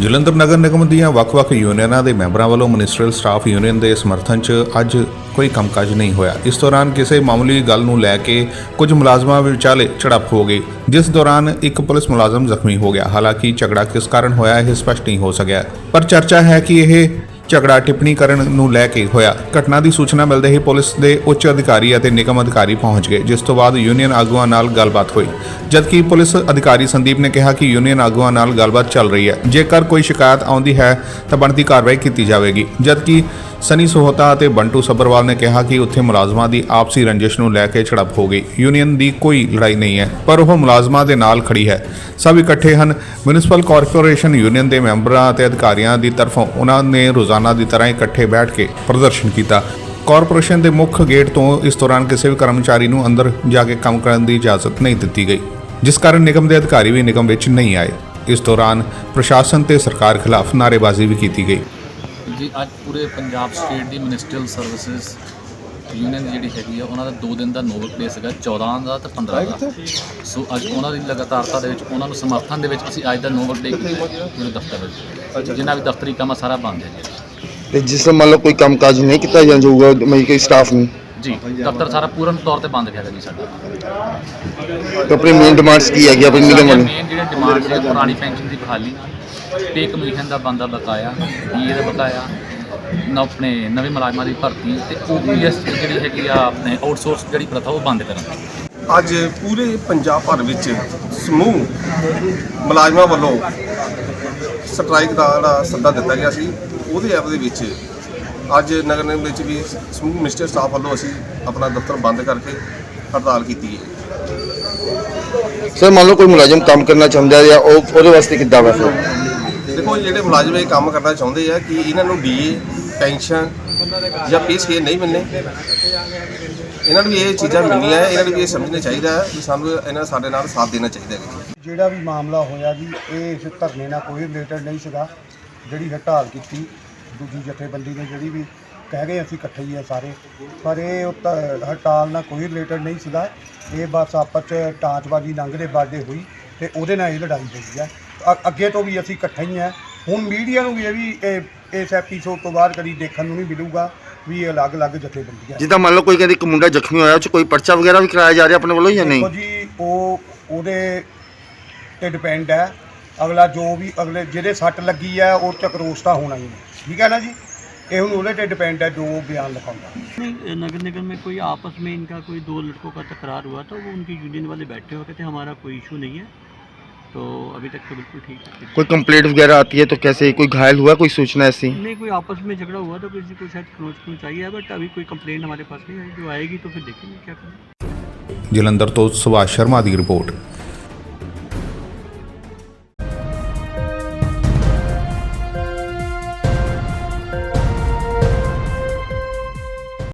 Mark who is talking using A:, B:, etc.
A: ਜਲੰਧਰ ਨਗਰ ਨਿਗਮ ਦੀਆਂ ਵੱਖ-ਵੱਖ ਯੂਨੀਅਨਾਂ ਦੇ ਮੈਂਬਰਾਂ ਵੱਲੋਂ ਮਿਨਿਸਟਰੀਅਲ ਸਟਾਫ ਯੂਨੀਅਨ ਦੇ ਸਮਰਥਨ 'ਚ ਅੱਜ ਕੋਈ ਕੰਮਕਾਜ ਨਹੀਂ ਹੋਇਆ। ਇਸ ਦੌਰਾਨ ਕਿਸੇ ਮਾਮੂਲੀ ਗੱਲ ਨੂੰ ਲੈ ਕੇ ਕੁਝ ਮੁਲਾਜ਼ਮਾਂ ਵਿਚਾਲੇ ਝੜਪ ਹੋ ਗਈ। ਜਿਸ ਦੌਰਾਨ ਇੱਕ ਪੁਲਿਸ ਮੁਲਾਜ਼ਮ ਜ਼ਖਮੀ ਹੋ ਗਿਆ। ਹਾਲਾਂਕਿ ਝਗੜਾ ਕਿਸ ਕਾਰਨ ਹੋਇਆ, ਇਹ ਸਪਸ਼ਟ ਨਹੀਂ ਹੋ ਸਕਿਆ। ਪਰ ਚਰਚਾ ਹੈ ਕਿ ਇਹ ਝਗੜਾ ਟਿੱਪਣੀ ਕਰਨ ਨੂੰ ਲੈ ਕੇ ਹੋਇਆ। ਘਟਨਾ ਦੀ ਸੂਚਨਾ ਮਿਲਦੇ ਹੀ ਪੁਲਿਸ ਦੇ ਉੱਚ ਅਧਿਕਾਰੀ ਅਤੇ ਨਿਗਮ ਅਧਿਕਾਰੀ ਪਹੁੰਚ ਗਏ, ਜਿਸ ਤੋਂ ਬਾਅਦ ਯੂਨੀਅਨ ਆਗੂਆਂ ਨਾਲ ਗੱਲਬਾਤ ਹੋਈ। ਜਦਕਿ ਪੁਲਿਸ ਅਧਿਕਾਰੀ ਸੰਦੀਪ ਨੇ ਕਿਹਾ ਕਿ ਯੂਨੀਅਨ ਆਗੂਆਂ ਨਾਲ ਗੱਲਬਾਤ ਚੱਲ ਰਹੀ ਹੈ। ਜੇਕਰ ਕੋਈ ਸ਼ਿਕਾਇਤ ਆਉਂਦੀ ਹੈ, ਤਾਂ ਬਣਦੀ ਕਾਰਵਾਈ ਕੀਤੀ ਜਾਵੇਗੀ। ਜਦਕਿ ਸਨੀ ਸੋਹਤਾ ਅਤੇ ਬੰਟੂ ਸੱਬਰਵਾਲ ਨੇ ਕਿਹਾ ਕਿ ਉੱਥੇ ਮੁਲਾਜ਼ਮਾਂ ਦੀ ਆਪਸੀ ਰੰਜਿਸ਼ ਨੂੰ ਲੈ ਕੇ ਝੜਪ ਹੋ ਗਈ। ਯੂਨੀਅਨ ਦੀ ਕੋਈ ਲੜਾਈ ਨਹੀਂ ਹੈ, ਪਰ ਉਹ ਮੁਲਾਜ਼ਮਾਂ ਦੇ ਨਾਲ ਖੜੀ ਹੈ। ਸਭ ਇਕੱਠੇ ਹਨ। ਮਿਊਨਿਸਪਲ ਕਾਰਪੋਰੇਸ਼ਨ ਯੂਨੀਅਨ ਦੇ ਮੈਂਬਰਾਂ ਅਤੇ ਅਧਿਕਾਰੀਆਂ ਦੀ ਤਰਫੋਂ ਉਹਨਾਂ ਨੇ ਰੋਜ਼ਾਨਾ ਦੀ ਤਰ੍ਹਾਂ ਇਕੱਠੇ ਬੈਠ ਕੇ ਪ੍ਰਦਰਸ਼ਨ ਕੀਤਾ। ਕਾਰਪੋਰੇਸ਼ਨ ਦੇ ਮੁੱਖ ਗੇਟ ਤੋਂ ਇਸ ਦੌਰਾਨ ਕਿਸੇ ਵੀ ਕਰਮਚਾਰੀ ਨੂੰ ਅੰਦਰ ਜਾ ਕੇ ਕੰਮ ਕਰਨ ਦੀ ਇਜਾਜ਼ਤ ਨਹੀਂ ਦਿੱਤੀ ਗਈ, ਜਿਸ ਕਾਰਨ ਨਿਗਮ ਦੇ ਅਧਿਕਾਰੀ ਵੀ ਨਿਗਮ ਵਿੱਚ ਨਹੀਂ ਆਏ। ਇਸ ਦੌਰਾਨ ਪ੍ਰਸ਼ਾਸਨ ਤੇ ਸਰਕਾਰ ਖਿਲਾਫ ਨਾਅਰੇਬਾਜ਼ੀ ਵੀ ਕੀਤੀ ਗਈ।
B: ਜੀ ਅੱਜ ਪੂਰੇ ਪੰਜਾਬ ਸਟੇਟ ਦੀ ਮਿਨਿਸਟਰੀਅਲ ਸਰਵਿਸਿਜ਼ ਯੂਨੀਅਨ ਦੀ ਜਿਹੜੀ ਹੈਗੀ ਆ ਉਹਨਾਂ ਦਾ 2 ਦਿਨ ਦਾ ਨੋਵਲ ਪਲੇਸ ਹੈਗਾ 14 ਦਾ ਤੇ 15 ਦਾ। ਸੋ ਅੱਜ ਉਹਨਾਂ ਦੀ ਲਗਾਤਾਰਤਾ ਦੇ ਵਿੱਚ ਉਹਨਾਂ ਨੂੰ ਸਮਰਥਨ ਦੇ ਵਿੱਚ ਅਸੀਂ ਅੱਜ ਦਾ ਨੋਵਲ ਡੇ ਕੀਤਾ ਪੂਰੇ ਦਫ਼ਤਰ ਵਿੱਚ। ਜਿੰਨਾ ਵੀ ਦਫ਼ਤਰੀ ਕੰਮ ਆ ਸਾਰਾ ਬੰਦ ਹੈ ਜੀ।
C: ਤੇ ਜਿਸ ਤਰ੍ਹਾਂ ਮੰਨ ਲਓ ਕੋਈ ਕੰਮਕਾਜ ਨਹੀਂ ਕੀਤਾ ਜਾਂ ਜਾਊਗਾ ਮਤਲਬ ਕਿ ਸਟਾਫ ਨੂੰ?
B: ਜੀ। ਦਫ਼ਤਰ ਸਾਰਾ ਪੂਰਨ ਤੌਰ ਤੇ ਬੰਦ ਹੈਗਾ ਜੀ ਸਾਡਾ।
C: ਤਾਂ ਆਪਣੀ ਮੇਨ ਡਿਮਾਂਡਸ ਕੀ ਹੈਗੀ ਆਪਣੀ ਨਿਗਮ ਵੱਲੋਂ
B: ਮੇਨ ਜਿਹੜੇ ਡਿਮਾਂਡ ਹੈ ਪੁਰਾਣੀ ਪੈਨਸ਼ਨ ਦੀ ਬਹਾਲੀ ਪੇ ਕਮਿਸ਼ਨ ਦਾ ਬੰਦਾ ਬਕਾਇਆ ਡੀਏ ਦਾ ਬਕਾਇਆ ਨਾ ਆਪਣੇ ਨਵੇਂ ਮੁਲਾਜ਼ਮਾਂ ਦੀ ਭਰਤੀ ਤੇ ਓਪੀਐਸ ਜਿਹੜੀ ਹੈਗੀ ਆ ਆਪਣੇ ਆਊਟਸੋਰਸ ਜਿਹੜੀ ਪ੍ਰਥਾ ਉਹ ਬੰਦ ਕਰਨ।
D: ਅੱਜ ਪੂਰੇ ਪੰਜਾਬ ਭਰ ਵਿੱਚ ਸਮੂਹ ਮੁਲਾਜ਼ਮਾਂ ਵੱਲੋਂ ਸਟ੍ਰਾਈਕ ਦਾ ਜਿਹੜਾ ਸੱਦਾ ਦਿੱਤਾ ਗਿਆ ਸੀ ਉਹਦੇ ਐਵ ਦੇ ਵਿੱਚ ਅੱਜ ਨਗਰ ਨਿਗਮ ਵਿੱਚ ਵੀ ਸਮੂਹ ਮਿਨਿਸਟਰ ਸਟਾਫ ਵੱਲੋਂ ਅਸੀਂ ਆਪਣਾ ਦਫ਼ਤਰ ਬੰਦ ਕਰਕੇ ਹੜਤਾਲ ਕੀਤੀ ਹੈ।
C: ਸਰ ਮੰਨ ਲਓ ਕੋਈ ਮੁਲਾਜ਼ਮ ਕੰਮ ਕਰਨਾ ਚਾਹੁੰਦਾ ਹੈ ਜਾਂ ਉਹ ਉਹਦੇ ਵਾਸਤੇ ਕਿੱਦਾਂ ਵਾ ਫਿਰ
D: ਦੇਖੋ ਜਿਹੜੇ ਮੁਲਾਜ਼ਮ ਇਹ ਕੰਮ ਕਰਨਾ ਚਾਹੁੰਦੇ ਆ ਕਿ ਇਹਨਾਂ ਨੂੰ ਡੀਏ ਪੈਨਸ਼ਨ ਜਾਂ ਪੇ ਸਕੇਲ ਨਹੀਂ ਮਿਲਨੇ ਇਹਨਾਂ ਨੂੰ ਵੀ ਇਹ ਚੀਜ਼ਾਂ ਮਿਲਣੀਆਂ ਹੈ ਇਹਨਾਂ ਨੂੰ ਵੀ ਇਹ ਸਮਝਣਾ ਚਾਹੀਦਾ ਹੈ ਕਿ ਸਾਨੂੰ ਇਹਨਾਂ ਸਾਡੇ ਨਾਲ ਸਾਥ ਦੇਣਾ ਚਾਹੀਦਾ ਹੈ।
E: ਜਿਹੜਾ ਵੀ ਮਾਮਲਾ ਹੋਇਆ ਜੀ ਇਹ ਇਸ ਧਰਨੇ ਨਾਲ ਕੋਈ ਰਿਲੇਟਡ ਨਹੀਂ ਸੀਗਾ ਜਿਹੜੀ ਹੜਤਾਲ ਕੀਤੀ। ਦੂਜੀ ਜਥੇਬੰਦੀ ਨੇ ਜਿਹੜੀ ਵੀ ਕਹਿ ਗਏ ਅਸੀਂ ਇਕੱਠੇ ਹੀ ਆ ਸਾਰੇ ਪਰ ਇਹ ਉਹ ਤਾਂ ਹੜਤਾਲ ਨਾਲ ਕੋਈ ਰਿਲੇਟਡ ਨਹੀਂ ਸੀਗਾ। ਇਹ ਬਸ ਆਪਸ ਚ ਟਾਂਚਬਾਜ਼ੀ ਲੰਘਦੇ ਬਾਡੇ ਹੋਈ ਤੇ ਉਹਦੇ ਨਾਲ ਇਹ ਲੜਾਈ ਹੋਈ ਹੈ ਅ- ਅੱਗੇ ਤੋਂ ਵੀ ਅਸੀਂ ਇਕੱਠੇ ਹੀ ਆ। ਹੁਣ ਮੀਡੀਆ ਨੂੰ ਵੀ ਇਹ ਵੀ ਇਹ ਇਸ ਐਪੀਸੋਡ ਤੋਂ ਬਾਅਦ ਕਦੀ ਦੇਖਣ ਨੂੰ ਨਹੀਂ ਮਿਲੂਗਾ ਵੀ ਇਹ ਅਲੱਗ-ਅਲੱਗ ਜਥੇਬੰਦੀਆਂ
C: ਜਿੱਦਾਂ ਮੰਨ ਲਓ ਕੋਈ ਕਹਿੰਦੇ ਇੱਕ ਮੁੰਡਾ ਜ਼ਖਮੀ ਹੋਇਆ ਉਹ ਚ ਕੋਈ ਪਰਚਾ ਵਗੈਰਾ ਵੀ ਕਰਾਇਆ ਜਾ ਰਿਹਾ ਆਪਣੇ ਵੱਲੋਂ ਜਾਂ
E: ਦੇਖੋ
C: ਨਹੀਂ
E: ਜੀ ਉਹ ਉਹਦੇ ਤੇ ਡਿਪੈਂਡ ਹੈ ਅਗਲਾ ਜੋ ਵੀ ਅਗਲੇ ਜਿਹਦੇ ਸੱਟ ਲੱਗੀ ਹੈ ਉਹ ਚਕਰੋਸ ਤਾਂ ਹੋਣਾ ਹੀ ਹੈ ठीक है ना जी? ये हूँ उन्हें डिपेंड है जो वो बयान
F: लिखा नगर निगम में कोई आपस में इनका कोई दो लड़कों का तकरार हुआ तो वो उनकी यूनियन वाले बैठे हुए थे हमारा कोई इशू नहीं है। तो अभी तक तो बिल्कुल ठीक है।
C: कोई कंप्लेंट वगैरह आती है तो कैसे कोई घायल हुआ कोई सूचना ऐसी?
F: नहीं कोई आपस में झगड़ा हुआ तो किसी को शायद खनोज खनोज चाहिए बट अभी कोई कंप्लेंट हमारे पास नहीं है। जो आएगी तो फिर देखेंगे क्या करें।
A: जलंधर तो सुभाष शर्मा की रिपोर्ट